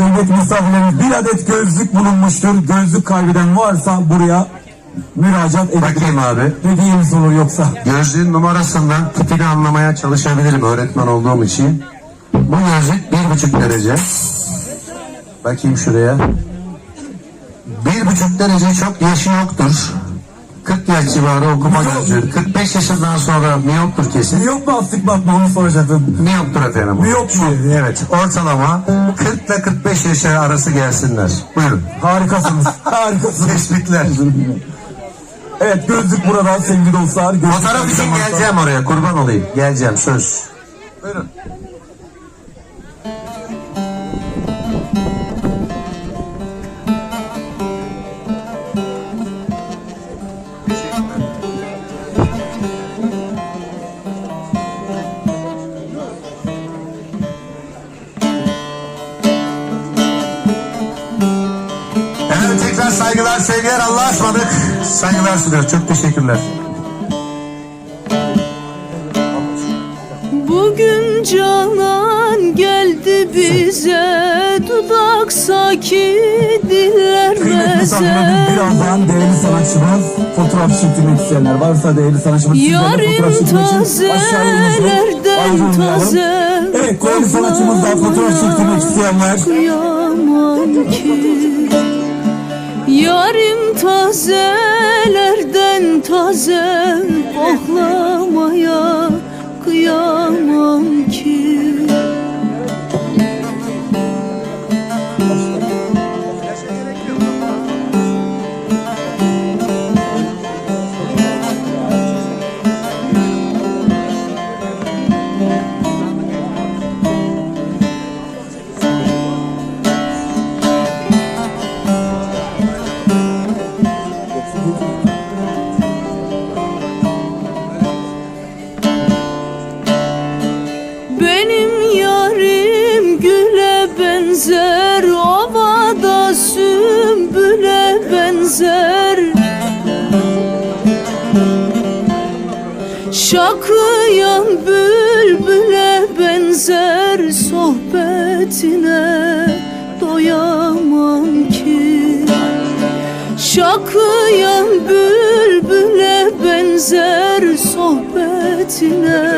kıymetli misafirlerimiz bir adet gözlük bulunmuştur. Gözlük kaybeden varsa buraya müracaat edebilir. Bakayım abi. Hediyemiz olur yoksa. Gözlüğün numarasından tipini anlamaya çalışabilirim öğretmen olduğum için. Bu gözlük bir buçuk derece. Bakayım şuraya. Bir buçuk derece çok yaşı yoktur. 40 yaş civarı okuma gözlüğü. 45 yaşından sonra miyoptur kesin. Miyop mu astigmat mı onu soracaktım. Miyoptur efendim. bu. Miyop mu? Evet. Ortalama 40 ile 45 yaş arası gelsinler. Buyurun. Harikasınız. Harikasınız. Tespitler. Evet gözlük burada sevgili dostlar. Gözlük Fotoğraf için varsa- geleceğim oraya. Kurban olayım. Geleceğim söz. Buyurun. Saygılar sevgiler Allah'a ısmarladık. Saygılar sunuyoruz. Çok teşekkürler. Bugün canan geldi bize Dudak saki diller meze birazdan değerli sanatçımız fotoğraf çektirmek isteyenler varsa değerli sanatçımız sizlerle Yarim fotoğraf çektirmek için aşağıya tazelerden Ayrılmayalım. taze Evet değerli sanatçımızla fotoğraf çektirmek isteyenler Kıyamam ki Yarim tazelerden taze Koklamaya kıyamam benzer Ovada sümbüle benzer. Şakıyan bülbüle benzer Sohbetine doyamam ki. Şakıyan bülbüle benzer sohbetine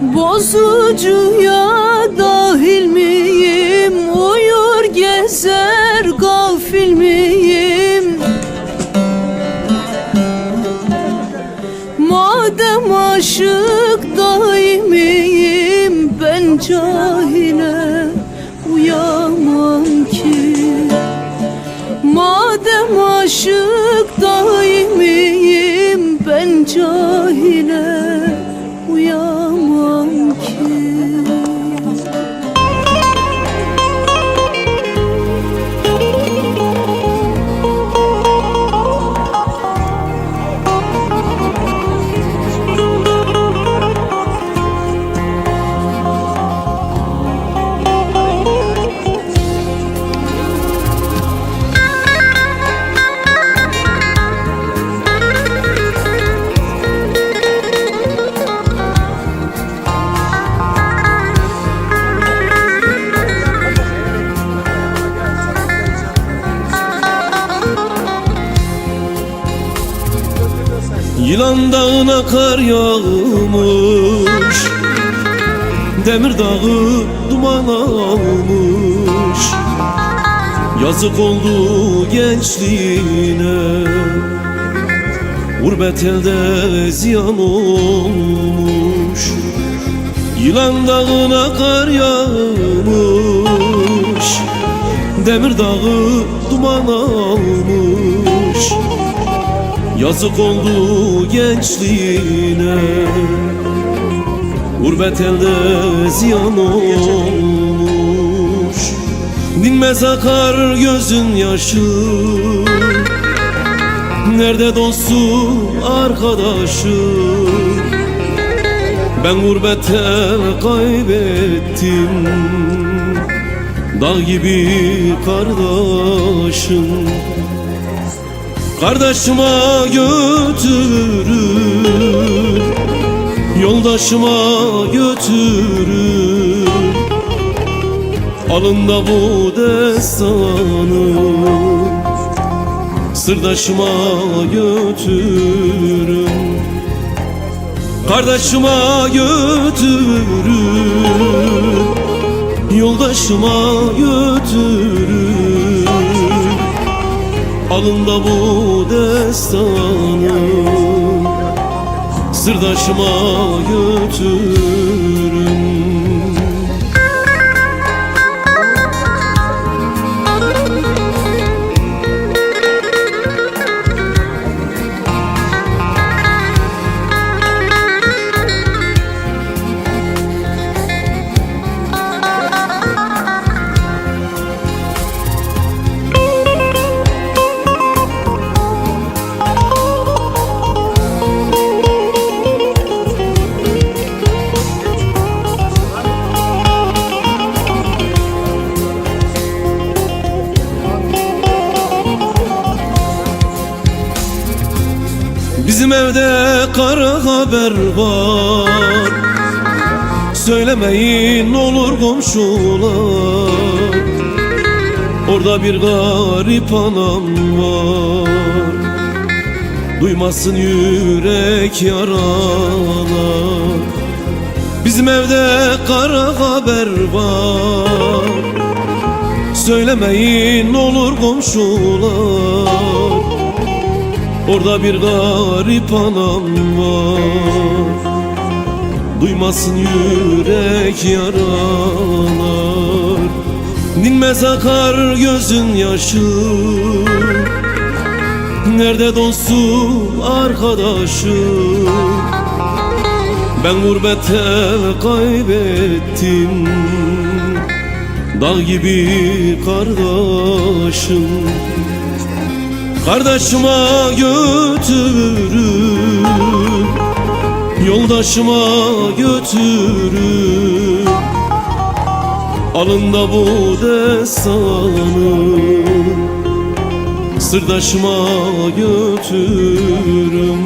Bozucuya dahil miyim? Uyur gezer gafil miyim? Madem aşık daimiyim Ben cahile Yılan dağına kar yağmış Demir dağı duman almış. Yazık oldu gençliğine Gurbet elde ziyan olmuş. Yılan dağına kar yağmış Demir dağı duman almış Yazık oldu gençliğine. Gurbet elde ziyan olmuş. Dinmez akar gözün yaşı. Nerede dostu arkadaşım Ben gurbette kaybettim. Dağ gibi kardeşim Kardeşime götürür Yoldaşıma götürür. Alında bu destanı Sırdaşıma götürün Kardeşime götürün Yoldaşıma götürün Alında bu destanı Sırdaşıma götürün evde kara haber var. Söylemeyin olur komşular. Orada bir garip anam var. Duymasın yürek yaralar. Bizim evde kara haber var. Söylemeyin olur komşular Orada bir garip anam var. Duymasın yürek yaralar. Dinmez akar gözün yaşı. Nerede dostu arkadaşım Ben gurbette kaybettim. Dağ gibi kardeşim Kardeşime götürür Yoldaşıma götürür Alında bu destanı Sırdaşıma götürüm